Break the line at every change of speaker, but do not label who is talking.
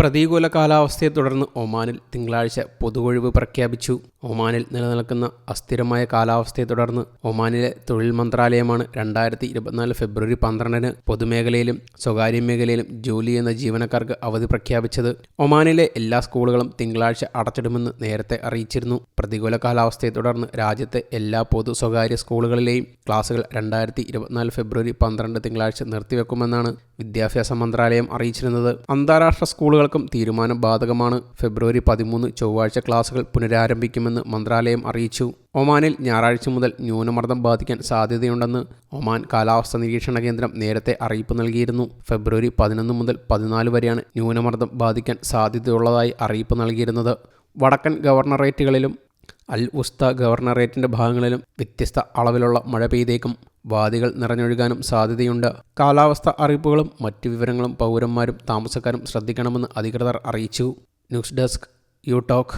പ്രതികൂല കാലാവസ്ഥയെ തുടർന്ന് ഒമാനിൽ തിങ്കളാഴ്ച പൊതുവൊഴിവ് പ്രഖ്യാപിച്ചു. ഒമാനിൽ നിലനിൽക്കുന്ന അസ്ഥിരമായ കാലാവസ്ഥയെ തുടർന്ന് ഒമാനിലെ തൊഴിൽ മന്ത്രാലയമാണ് രണ്ടായിരത്തി ഇരുപത്തിനാല് ഫെബ്രുവരി പന്ത്രണ്ടിന് പൊതുമേഖലയിലും സ്വകാര്യ മേഖലയിലും ജോലി ചെയ്യുന്ന ജീവനക്കാർക്ക് അവധി പ്രഖ്യാപിച്ചത്. ഒമാനിലെ എല്ലാ സ്കൂളുകളും തിങ്കളാഴ്ച അടച്ചിടുമെന്ന് നേരത്തെ അറിയിച്ചിരുന്നു. പ്രതികൂല കാലാവസ്ഥയെ തുടർന്ന് രാജ്യത്തെ എല്ലാ പൊതു സ്വകാര്യ സ്കൂളുകളിലെയും ക്ലാസുകൾ രണ്ടായിരത്തി ഇരുപത്തിനാല് ഫെബ്രുവരി പന്ത്രണ്ട് തിങ്കളാഴ്ച നിർത്തിവെക്കുമെന്നാണ് വിദ്യാഭ്യാസ മന്ത്രാലയം അറിയിച്ചിരുന്നത്. അന്താരാഷ്ട്ര സ്കൂളുകൾക്കും തീരുമാനം ബാധകമാണ്. ഫെബ്രുവരി പതിമൂന്ന് ചൊവ്വാഴ്ച ക്ലാസുകൾ പുനരാരംഭിക്കുമെന്ന് മന്ത്രാലയം അറിയിച്ചു. ഒമാനിൽ ഞായറാഴ്ച മുതൽ ന്യൂനമർദ്ദം ബാധിക്കാൻ സാധ്യതയുണ്ടെന്ന് ഒമാൻ കാലാവസ്ഥ നിരീക്ഷണ കേന്ദ്രം നേരത്തെ അറിയിപ്പ് നൽകിയിരുന്നു. ഫെബ്രുവരി പതിനൊന്ന് മുതൽ പതിനാല് വരെയാണ് ന്യൂനമർദ്ദം ബാധിക്കാൻ സാധ്യതയുള്ളതായി അറിയിപ്പ് നൽകിയിരുന്നത്. വടക്കൻ ഗവർണറേറ്റുകളിലും അൽ ഉസ്ത ഗവർണറേറ്റിന്റെ ഭാഗങ്ങളിലും വ്യത്യസ്ത അളവിലുള്ള മഴ പെയ്തേക്കും. വാദികൾ നിറഞ്ഞൊഴുകാനും സാധ്യതയുണ്ട്. കാലാവസ്ഥ അറിയിപ്പുകളും മറ്റു വിവരങ്ങളും പൗരന്മാരും താമസക്കാരും ശ്രദ്ധിക്കണമെന്ന് അധികൃതർ അറിയിച്ചു. News desk you talk